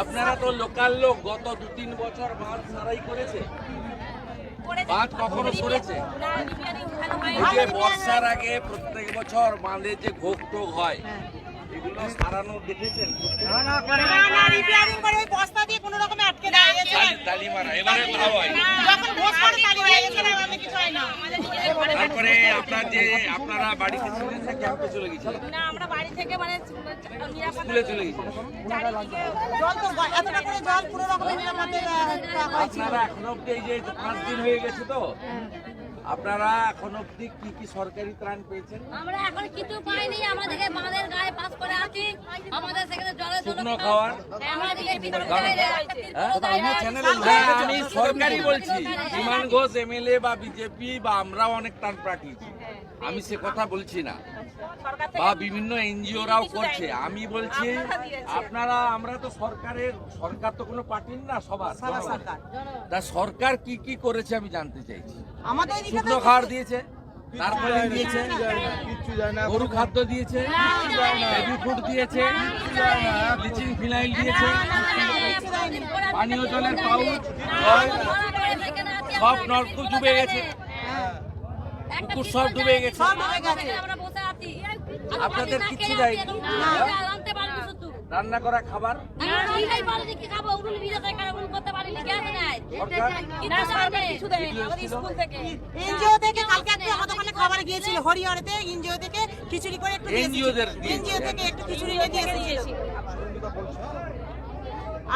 আপনারা তো লোকাল লোক গত দু তিন বছর বাঁধ সারাই করেছে বাঁধ কখনো সরেছে যে বর্ষার আগে প্রত্যেক বছর বাঁধে যে ঘোক টোক হয় এগুলো সারানো দেখেছেন? না না রিপেয়ারিং করে ওই বস্তা দিয়ে কোনো আটকে দেওয়া গেছে। তালি- তালি মারা এবারে ভালো যখন ভোজ করে তালি গেছে না আমাদের কিছু না। তারপরে আপনার যে আপনারা বাড়িতে ছিলেন না ক্যাম্পে চলে গেছিলেন? না আমরা বাড়ি থেকে মানে স্কুলে চলে গেছিলেন? জল তো এতটা করে জল কোনো রকমের নিরাপদে আপনারা এখন অব্দি এই যে পাঁচ দিন হয়ে গেছে তো আপনারা এখন অব্দি কি কি সরকারি ত্রাণ পেয়েছেন? আমরা এখন কিছু পাইনি আমাদেরকে বাঁধের গায়ে পাস করে আছি। আমাদের সেখানে জলের শুকনো খাওয়ার? দাঁড়ান। হ্যাঁ? না, আমি সরকারি বলছি বিমান ঘোষ এমএলএ বা বিজেপি বা আমরাও অনেক ত্রাণ পাঠিয়েছি আমি সে কথা বলছি না। বা বিভিন্ন এনজিওরাও করছে আমি বলছি আপনারা আমরা তো সরকারের সরকার তো কোনো পার্টির না সবার তা সরকার কি কি করেছে আমি জানতে চাইছি শুকনো খাবার দিয়েছে তারপরে দিয়েছে গরু খাদ্য দিয়েছে বেবি ফুড দিয়েছে ব্লিচিং ফিনাইল দিয়েছে পানীয় জলের পাউচ সব নলকূপ ডুবে গেছে পুকুর সব ডুবে গেছে সব ডুবে গেছে। আমরা বসে আছি আপনাদের কিচ্ছু দেয়নি? রান্না করা খাবার কিছু এনজিও থেকে কালকে একটু আমাদের ওখানে খাবার গিয়েছিল হরিহরেতে এনজিও থেকে খিচুড়ি করে একটু। এনজিও থেকে একটু খিচুড়ি আর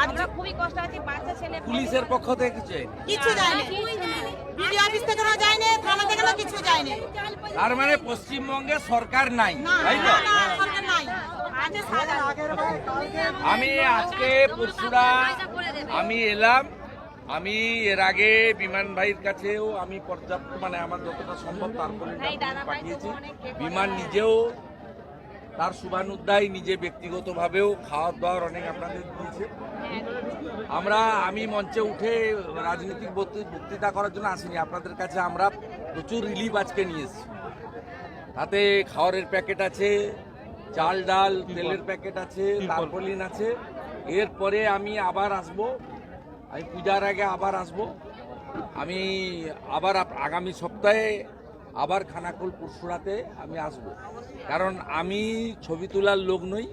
আমরা খুবই কষ্ট আছি বাচ্চা ছেলে পুলিশের পক্ষ থেকে কিছু কিছু যায়নি। বিডিও অফিস থেকেও যায়নি থানা থেকেও কিছু যায়নি। তার মানে পশ্চিমবঙ্গে সরকার নাই তাই তো? সরকার নাই। আমি আজকে পরশুরা আমি এলাম আমি এর আগে বিমান ভাইয়ের কাছেও আমি পর্যাপ্ত মানে আমার যতটা সম্ভব তারপরে পাঠিয়েছি। বিমান নিজেও তার শুভানুদ্দায় নিজে ব্যক্তিগতভাবেও খাওয়ার দাওয়ার অনেক আপনাদের দিয়েছে। আমরা আমি মঞ্চে উঠে রাজনৈতিক বক্তৃ- বক্তৃতা করার জন্য আসিনি। আপনাদের কাছে আমরা প্রচুর রিলিফ আজকে নিয়ে এসেছি। তাতে খাওয়ারের প্যাকেট আছে চাল ডাল তেলের প্যাকেট আছে তারপলিন আছে। এরপরে আমি আবার আসব। আমি পূজার আগে আবার আসব। আমি আবার আগামী সপ্তাহে আবার খানাকুল পরশুরাতে আমি আসব। কারণ আমি ছবি তোলার লোক নই।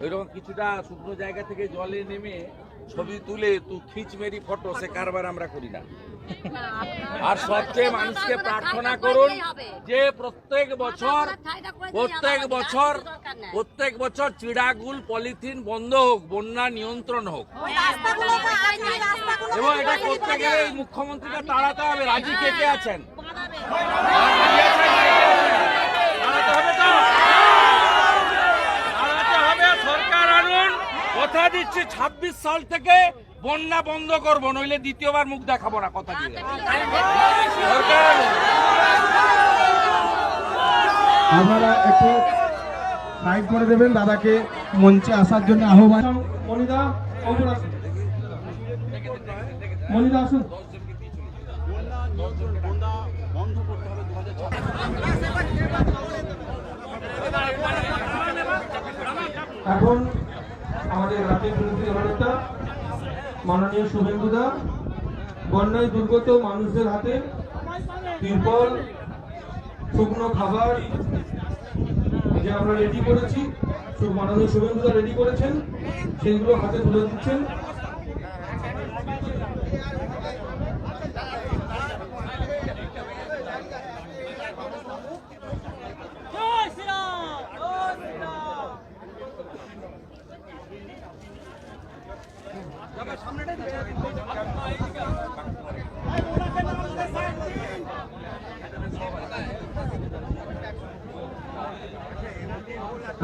ওইরকম কিছুটা শুকনো জায়গা থেকে জলে নেমে ছবি তুলে তু খিচ মেরি ফটো সে কারবার আমরা করি না। আর সবচেয়ে মানুষকে প্রার্থনা করুন যে প্রত্যেক বছর প্রত্যেক বছর প্রত্যেক বছর চিড়াগুল পলিথিন বন্ধ হোক বন্যা নিয়ন্ত্রণ হোক। এবং এটা করতে গেলে মুখ্যমন্ত্রীকে তাড়াতে হবে। রাজি কে কে আছেন? কথা দিচ্ছি ছাব্বিশ সাল থেকে বন্যা বন্ধ করব নইলে দ্বিতীয়বার মুখ দেখাবো না কথা দিয়ে আপনারা একটু সাইড করে দেবেন দাদাকে মঞ্চে আসার জন্য আহ্বান। মনিদা, ওপর আসুন। এখন আমাদের রাজ্যের বিরোধী দলনেতা মাননীয় শুভেন্দুদা বন্যায় দুর্গত মানুষদের হাতে তিরপল, শুকনো খাবার যে আমরা রেডি করেছি মাননীয় শুভেন্দুদা রেডি করেছেন সেগুলো হাতে তুলে দিচ্ছেন।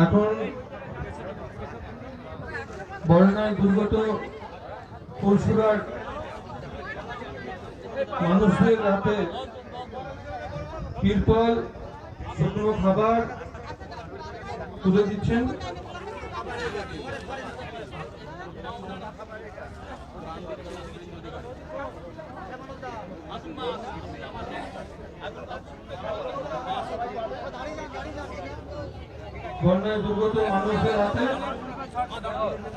এখন বর্ণায় দুর্গত পরশুরার মানুষদের হাতে তিরপল শুকনো খাবার তুলে দিচ্ছেন। বন্যায় দুর্গত মানুষদের হাতে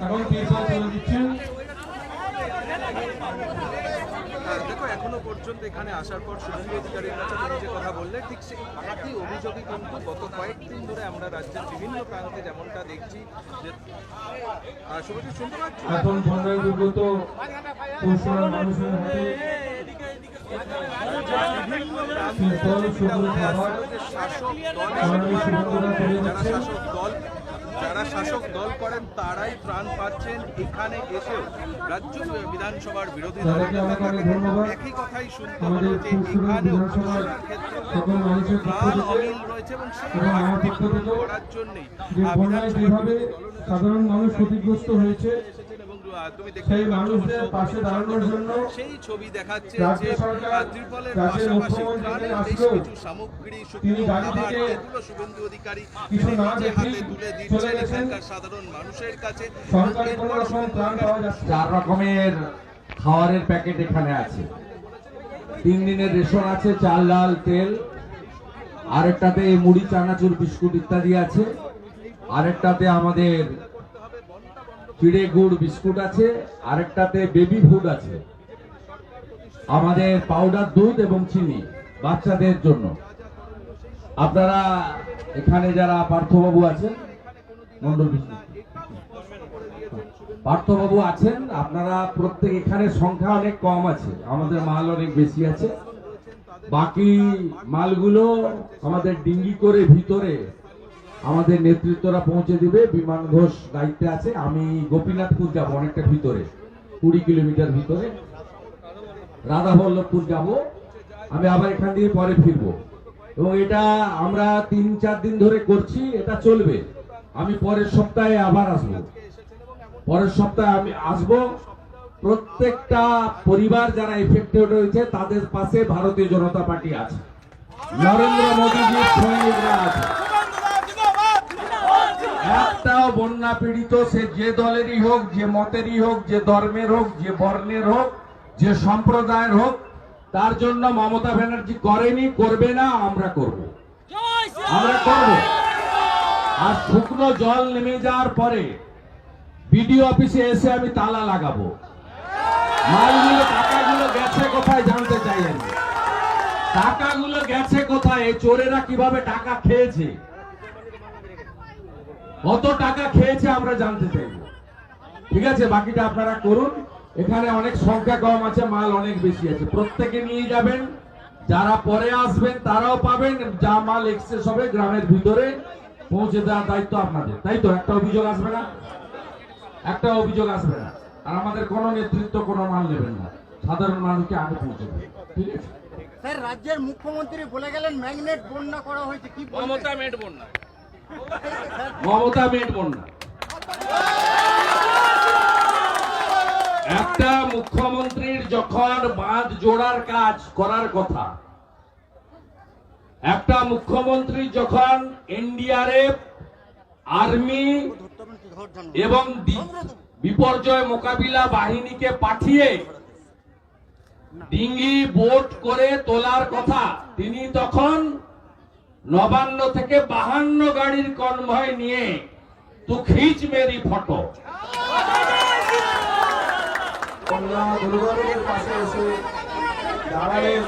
এখন তিরপল তুলে দিচ্ছেন। দেখো এখনও পর্যন্ত এখানে আসার পর শুভেন্দু অধিকারীর কাছে তুমি যে কথা বললে ঠিক সেই একই অভিযোগই কিন্তু গত কয়েকদিন ধরে আমরা রাজ্যের বিভিন্ন প্রান্তে যেমনটা দেখছি যে আহ, শুভজিৎ শুনতে পাচ্ছ? এখন পরশুরাম মানুষের হাতে খাবার যারা শাসক দল যারা শাসক দল করেন তারাই ত্রাণ পাচ্ছেন। এখানে এসেও রাজ্য বিধানসভার বিরোধী অনেক একই কথাই শুনতে হলো যে এখানে প্রাণ অমিল রয়েছে এবং সেই পূরণ করার জন্যই সাধারণ মানুষ ক্ষতিগ্রস্ত হয়েছে তুমি দেখতে সেই মানুষদের পাশে দাঁড়ানোর জন্য সেই ছবি দেখাচ্ছে যে ত্রিপলের রাজ্যের পাশাপাশি মুখ্যমন্ত্রী প্রাণের বেশ আসলেও কিছু সামগ্রী তিনি শুকনো গাড়ি খাবার থেকে এগুলো শুভেন্দু অধিকারী কিছু তিনি না নিজে হাতে তুলে চলে দিচ্ছেন গেছেন। এখানকার সাধারণ মানুষের কাছে। সরকারি এরপর রকম শুভেন্দু পাওয়া যাচ্ছে চার রকমের খাবারের প্যাকেট এখানে আছে। তিন দিনের রেশন আছে চাল ডাল তেল। আরেকটাতে মুড়ি চানাচুর বিস্কুট ইত্যাদি আছে। আরেকটাতে আমাদের চিড়ে গুড় বিস্কুট আছে, আরেকটাতে বেবি ফুড আছে। আমাদের পাউডার দুধ এবং চিনি, বাচ্চাদের জন্য। আপনারা এখানে যারা পার্থবাবু আছেন মন্ডল পার্থবাবু আছেন, আপনারা প্রত্যেক এখানে সংখ্যা অনেক কম আছে, আমাদের মাল অনেক বেশি আছে। বাকি মালগুলো আমাদের ডিঙ্গি করে ভিতরে আমাদের নেতৃত্বরা পৌঁছে দিবে, বিমান ঘোষ দায়িত্বে আছে, আমি গোপীনাথপুর যাব অনেকটা ভিতরে, কুড়ি কিলোমিটার ভিতরে। রাধাবল্লভপুর যাব, আমি আবার এখান দিয়ে পরে ফিরবো। এবং এটা আমরা তিন, চার দিন ধরে করছি, এটা চলবে। আমি পরের সপ্তাহে আবার আসব। পরের সপ্তাহে আমি আসব। প্রত্যেকটা পরিবার যারা এফেক্টেড হয়েছে তাদের পাশে ভারতীয় জনতা পার্টি আছে। নরেন্দ্র মোদীজির সৈনিকরা আছে। একটাও বন্যা পীড়িত, সে যে দলেরই হোক, যে মতেরই হোক, যে ধর্মের হোক, যে বর্ণের হোক, যে সম্প্রদায়ের হোক, তার জন্য মমতা ব্যানার্জি করেনি, করবে না, আমরা করব। আমরা করব। আর শুকনো জল নেমে যাওয়ার পরে বিডিও অফিসে এসে আমি তালা লাগাবো। মালগুলো টাকাগুলো গেছে কোথায় জানতে চাই আমি? টাকাগুলো গেছে কোথায়? চোরেরা কীভাবে টাকা খেয়েছে? কত টাকা খেয়েছে আমরা জানতে চাইব ঠিক আছে বাকিটা আপনারা করুন। এখানে অনেক সংখ্যা কম আছে মাল অনেক বেশি আছে। প্রত্যেকে নিয়ে যাবেন। যারা পরে আসবেন তারাও পাবেন। যা মাল এক্সেস হবে গ্রামের ভিতরে পৌঁছে দেওয়ার দায়িত্ব আপনাদের। তাই তো? একটা অভিযোগ আসবে না? একটা অভিযোগ আসবে না। আর আমাদের কোনো নেতৃত্ব কোনো মাল নেবেন না। সাধারণ মানুষকে আগে পৌঁছে দেবে ঠিক আছে? স্যার রাজ্যের মুখ্যমন্ত্রী বলে গেলেন ম্যাগনেট বন্যা করা হয়েছে। কি? মমতা মেটবো না মমতা মেটবন না একটা মুখ্যমন্ত্রীর যখন বাঁধ জোড়ার কাজ করার কথা, একটা মুখ্যমন্ত্রী যখন এনডিআরএফ, আর্মি এবং বিপর্যয় মোকাবিলা বাহিনীকে পাঠিয়ে ডিঙ্গি বোট করে তোলার কথা, তিনি তখন নবান্ন থেকে বাহান্ন গাড়ির কনভয় নিয়ে তু খিচ মেরি ফটো। দুর্গের পাশে এসে দাঁড়ালেন।